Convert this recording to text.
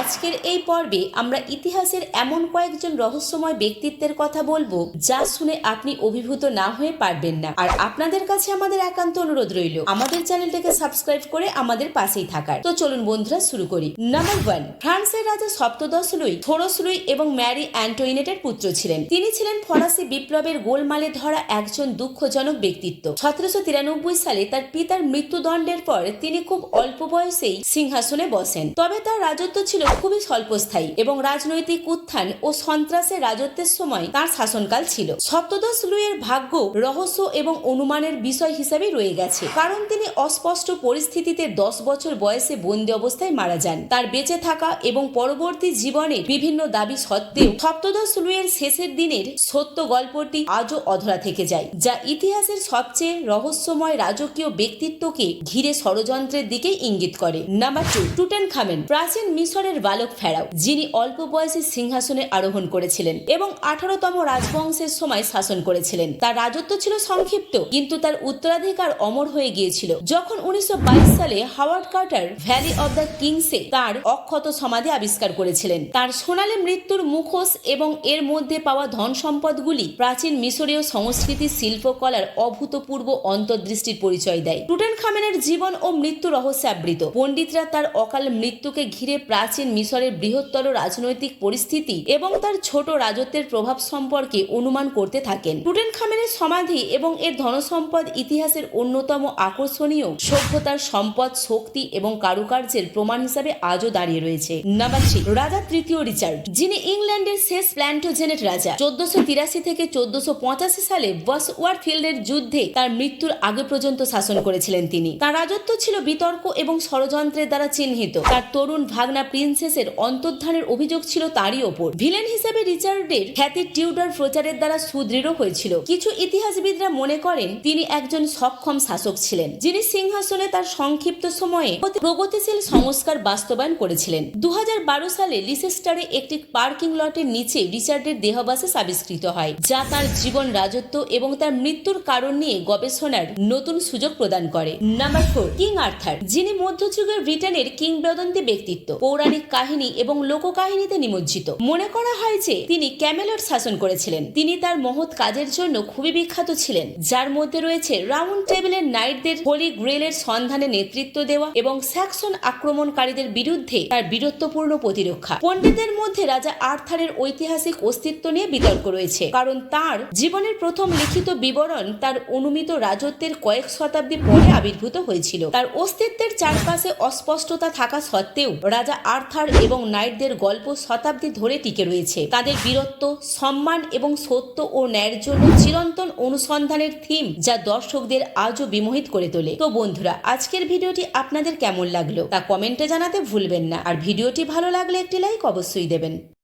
আজকের এই পর্বে আমরা ইতিহাসের এমন কয়েকজন রহস্যময় ব্যক্তিত্বের কথা বলব যা শুনে আপনি অভিভূত না হয়ে পারবেন না। আর আপনাদের কাছে আমাদের একান্ত অনুরোধ রইল, আমাদের চ্যানেলটাকে সাবস্ক্রাইব করে আমাদের পাশেই থাকার। তো চলুন বন্ধুরা, শুরু করি। নাম্বার ওয়ান ফ্রান্সের রাজা সপ্তদশ লুই, থোরস লুই এবং ম্যারি অ্যান্টোইনেটের পুত্র ছিলেন। তিনি ছিলেন ফরাসি বিপ্লবের গোলমালে ধরা একজন দুঃখজনক ব্যক্তিত্ব। সতেরোশো তিরানব্বই সালে তার পিতার মৃত্যুদণ্ডের পর তিনি খুব অল্প বয়সেই সিংহাসনে বসেন। তবে তার রাজত্ব ছিল খুবই স্বল্পস্থায়ী এবং রাজনৈতিক উত্থান ও সন্ত্রাসের রাজত্বের সময় তার শাসনকাল ছিল। সপ্তদশ লুইয়ের ভাগ্য রহস্য এবং অনুমানের বিষয় হিসেবে রয়ে গেছে। কারণ তিনি অস্পষ্ট পরিস্থিতিতে দশ বছর বয়সে বন্দি অবস্থায় মারা যান। তার বেঁচে থাকা এবং পরবর্তী জীবনের বিভিন্ন দাবি সত্ত্বেও সপ্তদশ লুইয়ের শেষের দিনের সত্য গল্পটি আজও অধরা থেকে যায়, যা ইতিহাসের সবচেয়ে রহস্যময় রাজকীয় ব্যক্তিত্বকে ঘিরে ষড়যন্ত্রের দিকে ইঙ্গিত করে। নাম্বার টু টুটেন খামেন প্রাচীন মিশরের বালক ফেরাও, যিনি অল্প বয়সে সিংহাসনে আরোহণ করেছিলেন এবং আঠারোতম রাজবংশের সময় শাসন করেছিলেন। তার রাজত্ব ছিল সংক্ষিপ্ত, কিন্তু তার উত্তরাধিকার অমর হয়ে গিয়েছিল। যখন উনিশশো বাইশ সালে Howard Carter valley of the কিংসে তার অক্ষত সমাধি আবিষ্কার করেছিলেন। তার সোনালী মৃত্যুর মুখোশ এবং এর মধ্যে পাওয়া ধন সম্পদগুলি প্রাচীন মিশরীয় সংস্কৃতি শিল্পকলার অভূতপূর্ব অন্তর্দৃষ্টির পরিচয় দেয়। টুটেন খামেনের জীবন ও মৃত্যু রহস্যাবৃত। পণ্ডিতরা তার অকাল মৃত্যুকে ঘিরে প্রাচীন মিশরের বৃহত্তর রাজনৈতিক পরিস্থিতি এবং তার ছোট রাজত্বের প্রভাব সম্পর্কে অনুমান করতে থাকেন। টুটেন খামেনের সমাধি এবং এর ধনসম্পদ ইতিহাসের অন্যতম আকর্ষণীয় সভ্যতার সম্পদ, শক্তি এবং কারুকার্যের প্রমাণ হিসাবে আজও দাঁড়িয়ে রয়েছে। নাম্বার থ্রি, রাজা তৃতীয় রিচার্ড, যিনি ইংল্যান্ডের শেষ প্ল্যান্টোজেনেট রাজা। চোদ্দশো তিরাশি থেকে চোদ্দশো পঁচাশি সালে বসওয়ার ফিল্ডের যুদ্ধে তার মৃত্যুর আগে পর্যন্ত শাসন করেছিলেন তিনি। তার রাজত্ব ছিল বিতর্ক এবং ষড়যন্ত্রের দ্বারা চিহ্নিত। তার তরুণ ভাগনা প্রিন্সেসের অন্তর্ধানের অভিযোগ ছিল তারই ওপর। ভিলেন হিসেবে রিচার্ডের খ্যাতি টিউডার প্রচারের দ্বারা সুদৃঢ় হয়েছিল। কিছু ইতিহাসবিদরা মনে করেন, তিনি একজন সক্ষম শাসক ছিলেন, যিনি সিংহাসনে তার সংক্ষিপ্ত সময়ে প্রগতিশীল সংস্কার বাস্তবায়ন করেছিলেন। দুহাজার বারো সালে লিসেস্টারে একটি পার্কিং লটের নিচে রিচার্ডের দেহাবশেষ আবিষ্কৃত হয়, যা তার জীবন রাজত্ব এবং তার মৃত্যুর কারণ নিয়ে গবেষণার নতুন সুযোগ প্রদান করে। নাম্বার ফোর, কিং আর্থার, যিনি মধ্যযুগের ব্রিটেনের কিংবদন্তি ব্যক্তিত্ব। পৌরাণিক কাহিনী এবং লোককাহিনীতে নিমজ্জিত। মনে করা হয় যে তিনি ক্যামেলট শাসন করেছিলেন। তিনি তার মহৎ কাজের জন্য খুবই বিখ্যাত ছিলেন, যার মধ্যে রয়েছে রাউন্ড টেবিলের নাইটদের হোলি গ্রেলের সন্ধানে নেতৃত্ব দেওয়া এবং স্যাক্সন আক্রমণকারীদের বিরুদ্ধে তার বীরত্বপূর্ণ প্রতিরক্ষা। পণ্ডিতদের মধ্যে রাজা আর্থারের ঐতিহাসিক অস্তিত্ব নিয়ে বিতর্ক রয়েছে, কারণ তার জীবনের প্রথম লিখিত বিবরণ তার অনুমিত রাজত্বের কয়েক শতাব্দী পরে আবির্ভূত হয়েছিল। তার অস্তিত্বের চারপাশে অস্পষ্টতা থাকা সত্ত্বেও রাজা আর্থার এবং নাইটদের গল্প শতাব্দী ধরে টিকে রয়েছে। তাদের বীরত্ব, সম্মান এবং সত্য ও ন্যায়ের জন্য চিরন্তন অনুসন্ধানের থিম যা দর্শকদের আজও বিমোহিত করে তোলে। তো বন্ধুরা, আজকের ভিডিওটি আপনাদের কেমন লাগল তা কমেন্টে জানাতে ভুলবেন না। আর ভিডিওটি ভালো লাগলে একটি লাইক অবশ্যই দেবেন।